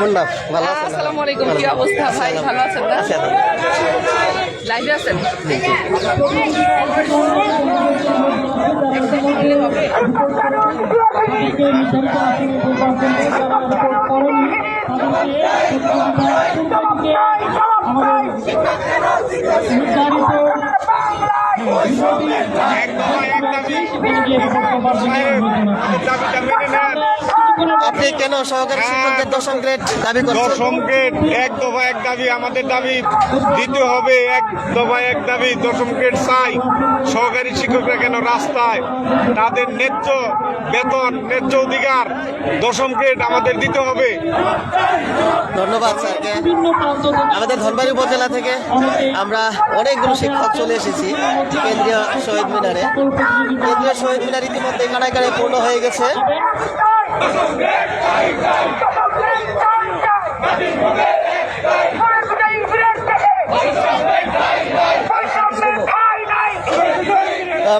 মুন্না ভালো আছেন? আসসালামু আলাইকুম কি অবস্থা? ভাই ভালো আছেন না? লাইভে আছেন? আপনি কেন সহকারী শিক্ষকদের দশম গ্রেড দাবি করছেন? দশম গ্রেড এক দফা এক দাবি আমাদের দাবি। দিতে হবে এক দফা এক দাবি দশম গ্রেড চাই। সহকারী শিক্ষকরা কেন রাস্তায়? তাদের ন্যায্য বেতন ন্যায্য অধিকার দশম গ্রেড আমাদের দিতে হবে। ধন্যবাদ স্যারকে। আমাদের ধনবাড়ি উপজেলা থেকে আমরা অনেকগুলো শিক্ষক চলে এসেছি কেন্দ্রীয় শহীদ মিনারে। কেন্দ্রীয় শহীদ মিনার ইতিমধ্যে কানায় কানায় পূর্ণ হয়ে গেছে।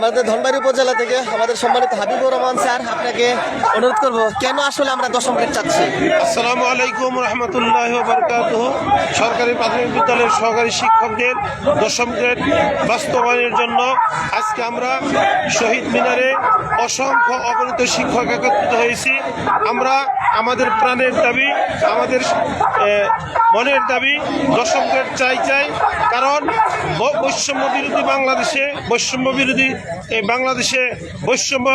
আমাদের ধনবাড়ি উপজেলা থেকে আমাদের সম্মানিত হাবিবুর রহমান স্যার, আপনাকে অনুরোধ করব, কেন আসলে আমরা দশম গ্রেড চাচ্ছি? আসসালামু আলাইকুম রহমতুল্লাহ বরকাত সরকারি প্রাথমিক বিদ্যালয়ের সহকারী শিক্ষকদের দশম গ্রেড বাস্তবায়নের জন্য আজকে আমরা শহীদ মিনারে অসংখ্য অগণিত শিক্ষক একত্রিত হয়েছি। আমরা আমাদের প্রাণের দাবি, আমাদের মনের দাবি দশম গ্রেড চাই চাই, কারণ বৈষম্য বিরোধী বাংলাদেশে বৈষম্য বিরোধী এই বাংলাদেশে বৈষম্য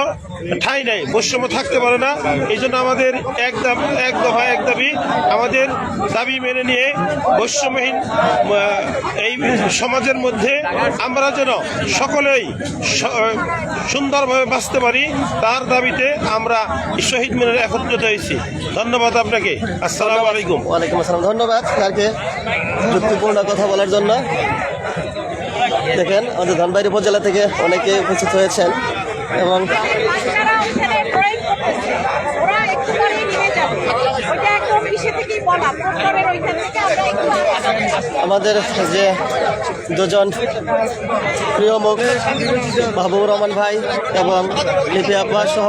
ঠাঁই নাই, বৈষম্য থাকতে পারে না। এই জন্য আমাদের এক এক দফা, এক দাবি আমাদের দাবি মেনে নিয়ে বৈষম্যহীন এই সমাজের মধ্যে আমরা যেন সকলেই সুন্দরভাবে বাঁচতে পারি, তার দাবিতে আমরা শহীদ মিনারে একত্রিত হয়েছি। ধন্যবাদ আপনাকে। আসসালামু আলাইকুম। ওয়ালাইকুম আসসালাম। ধন্যবাদ স্যারকে যুক্তিপূর্ণ কথা বলার জন্য। দেখেন আমাদের ধনবাড়ি উপজেলা থেকে অনেকে উপস্থিত হয়েছেন এবং আমাদের যে দুজন প্রিয় মুখ, মাহবুবুর রহমান ভাই এবং লিপি আপা সহ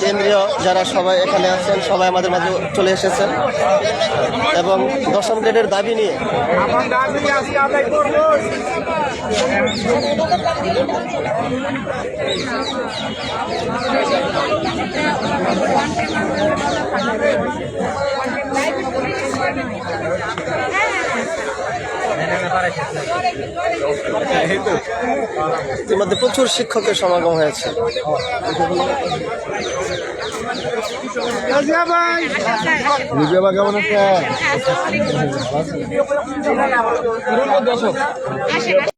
কেন্দ্রীয় যারা সবাই এখানে আছেন, সবাই আমাদের মাঝে চলে এসেছেন। এবং দশম গ্রেডের দাবি নিয়ে আমার দাবি আজকে আদায় করব ইতিমধ্যে প্রচুর শিক্ষকের সমাগম হয়েছে। আসেন